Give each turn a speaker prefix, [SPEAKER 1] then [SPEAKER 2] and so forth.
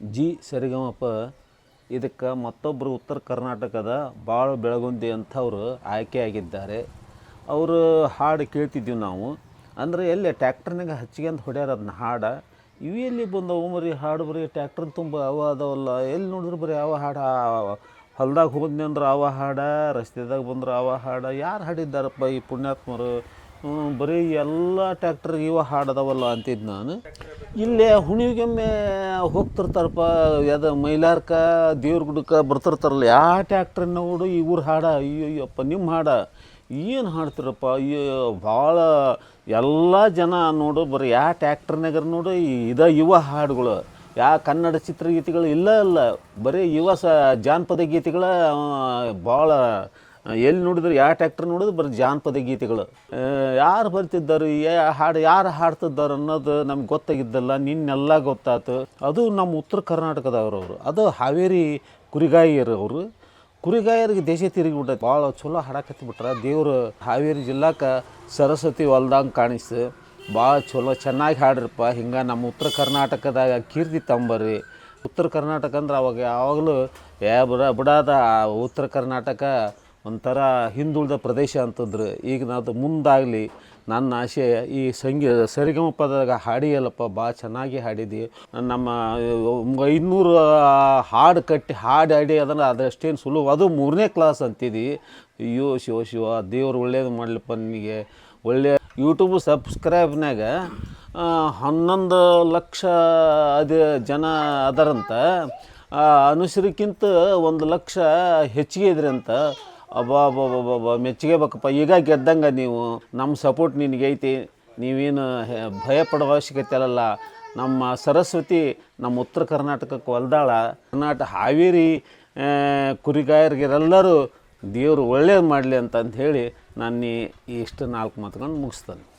[SPEAKER 1] G ಸರಿಗಮಪ, ಇದಕ್ಕೆ ಮತ್ತೊಬ್ಬರು ಉತ್ತರ ಕರ್ನಾಟಕದ ಭಾಳ ಬೆಳಗುಂದಿ ಅಂಥವ್ರು ಆಯ್ಕೆಯಾಗಿದ್ದಾರೆ ಅವರು ಹಾಡು ಕೇಳ್ತಿದ್ದೀವಿ ನಾವು. ಅಂದರೆ ಎಲ್ಲಿ ಟ್ಯಾಕ್ಟರ್ನಾಗ ಹಚ್ಚಿಗೆಂದು ಹೊಡ್ಯಾರ ಅದನ್ನ ಹಾಡು. ಇವು ಎಲ್ಲಿ ಬಂದವು ಮರಿ ಹಾಡು ಬರೀ ಟ್ಯಾಕ್ಟರ್ ತುಂಬ ಅವ ಅದಾವಲ್ಲ. ಎಲ್ಲಿ ನೋಡಿದ್ರು ಬರೀ ಅವ ಹಾಡು. ಹೊಲ್ದಾಗ ಹೋದ್ನಿ ಅಂದ್ರೆ ಅವ ಹಾಡ, ರಸ್ತೆದಾಗ ಬಂದ್ರೆ ಅವ ಹಾಡ. ಯಾರು ಹಾಡಿದ್ದಾರಪ್ಪ ಈ ಪುಣ್ಯಾತ್ಮರು? ಬರೀ ಎಲ್ಲ ಟ್ಯಾಕ್ಟರ್ ಇವ ಹಾಡದವಲ್ಲ ಅಂತಿದ್ದು ನಾನು. ಇಲ್ಲೇ ಹುಣಿಗೆಮ್ಮೆ ಹೋಗ್ತಿರ್ತಾರಪ್ಪ, ಯಾವ್ದು ಮೈಲಾರ್ಕ ದೇವ್ರ ಗುಡಕ್ಕೆ ಬರ್ತಿರ್ತಾರಲ್ಲ ಯಾವ ಟ್ಯಾಕ್ಟ್ರನ್ನ ನೋಡು ಇವ್ರ ಹಾಡ, ಅಯ್ಯಯ್ಯಪ್ಪ ನಿಮ್ಮ ಹಾಡ. ಏನು ಹಾಡ್ತಿರಪ್ಪ ಅಯ್ಯೋ ಭಾಳ ಎಲ್ಲ ಜನ ನೋಡು, ಬರೀ ಯಾವ ಟ್ಯಾಕ್ಟ್ರ್ನಾಗರ ನೋಡು ಇದ ಯುವ ಹಾಡುಗಳು. ಯಾ ಕನ್ನಡ ಚಿತ್ರಗೀತೆಗಳು ಇಲ್ಲ ಇಲ್ಲ. ಬರೀ ಯುವ ಸ ಜಾನಪದ ಗೀತೆಗಳ ಭಾಳ ಎಲ್ಲಿ ನೋಡಿದ್ರು ಯಾವ ಟ್ಯಾಕ್ಟ್ರ್ ನೋಡಿದ್ರು ಬರೀ ಜಾನಪದ ಗೀತೆಗಳು. ಯಾರು ಬರ್ತಿದ್ದಾರೆ, ಯಾ, ಹಾಡು, ಯಾರು ಹಾಡ್ತಿದ್ದಾರೆ ಅನ್ನೋದು ನಮ್ಗೆ ಗೊತ್ತಾಗಿದ್ದಲ್ಲ, ನಿನ್ನೆಲ್ಲ ಗೊತ್ತಾಯ್ತು ಅದು ನಮ್ಮ ಉತ್ತರ ಕರ್ನಾಟಕದವ್ರವರು. ಅದು ಹಾವೇರಿ ಕುರಿಗಾಯಿಯರು ಅವರು. ಕುರಿಗಾಯರಿಗೆ ದೇಶ ತಿರುಗಿಬಿಟ್ಟೈತೆ ಭಾಳ ಚಲೋ ಹಾಡಕತ್ತಿ ಬಿಟ್ರೆ. ದೇವ್ರು ಹಾವೇರಿ ಜಿಲ್ಲಾಕ ಸರಸ್ವತಿ ಹೊಲ್ದಂಗೆ ಕಾಣಿಸ್ತು. ಭಾಳ ಚಲೋ, ಚೆನ್ನಾಗಿ ಹಾಡ್ರಪ್ಪ. ಹಿಂಗೆ ನಮ್ಮ ಉತ್ತರ ಕರ್ನಾಟಕದಾಗ ಕೀರ್ತಿ ತಂಬರ್ರಿ. ಉತ್ತರ ಕರ್ನಾಟಕ ಅಂದ್ರೆ ಅವಾಗ ಯಾವಾಗಲೂ ಯಾ ಬಿಡ, ಬಿಡಾದ ಉತ್ತರ ಕರ್ನಾಟಕ ಒಂಥರ ಹಿಂದುಳಿದ ಪ್ರದೇಶ ಅಂತಂದ್ರೆ ಈಗ ನಾವು ಮುಂದಾಗಲಿ ನನ್ನ ಆಶೆ ಈ ಸಂಗೀತ ಸರಿಗಮಪದಾಗ ಹಾಡಿಯಲ್ಲಪ್ಪ ಭಾಳ ಚೆನ್ನಾಗಿ ಹಾಡಿದಿ. ನಮ್ಮ ಐನೂರು ಹಾಡು ಕಟ್ಟಿ ಹಾಡು ಹಾಡಿ ಅದನ್ನು ಅದಷ್ಟೇನು ಸುಲಭ. ಅದು ಮೂರನೇ ಕ್ಲಾಸ್ ಅಂತಿದ್ದಿ ಅಯ್ಯೋ ಶಿವ ಶಿವ, ದೇವ್ರು ಒಳ್ಳೇದು ಮಾಡಲಿಪ್ಪ ನಿನಗೆ ಒಳ್ಳೆಯ ಯೂಟ್ಯೂಬ್ ಸಬ್ಸ್ಕ್ರೈಬ್ನಾಗ ಹನ್ನೊಂದು ಲಕ್ಷ ಅದು ಜನ ಅದರಂತ. ಅನುಸರಿಕ್ಕಿಂತ ಒಂದು ಲಕ್ಷ ಹೆಚ್ಚಿಗೆ ಇದ್ರಿ ಅಂತ ಅಬ್ಬಾ ಅಬ್ಬಾ ಮೆಚ್ಚುಗೆ ಬೇಕಪ್ಪ. ಈಗ ಗೆದ್ದಂಗೆ ನೀವು ನಮ್ಮ ಸಪೋರ್ಟ್ ನಿನಗೈತಿ. ನೀವೇನು ಭಯ ಪಡೋ ಅವಶ್ಯಕತೆ ಅಲ್ಲ ನಮ್ಮ ಸರಸ್ವತಿ, ನಮ್ಮ ಉತ್ತರ ಕರ್ನಾಟಕಕ್ಕೆ ಹೊಲ್ದಾಳ. ಕರ್ನಾಟಕ ಹಾವೇರಿ ಕುರಿಗಾಯರಿಗೆಲ್ಲರೂ ದೇವರು ಒಳ್ಳೇದು ಮಾಡಲಿ ಅಂತಂದು ಹೇಳಿ ನಾನು ಇಷ್ಟು ನಾಲ್ಕು ಮಾತುಗಳನ್ನು ಮುಗಿಸ್ತಾನೆ.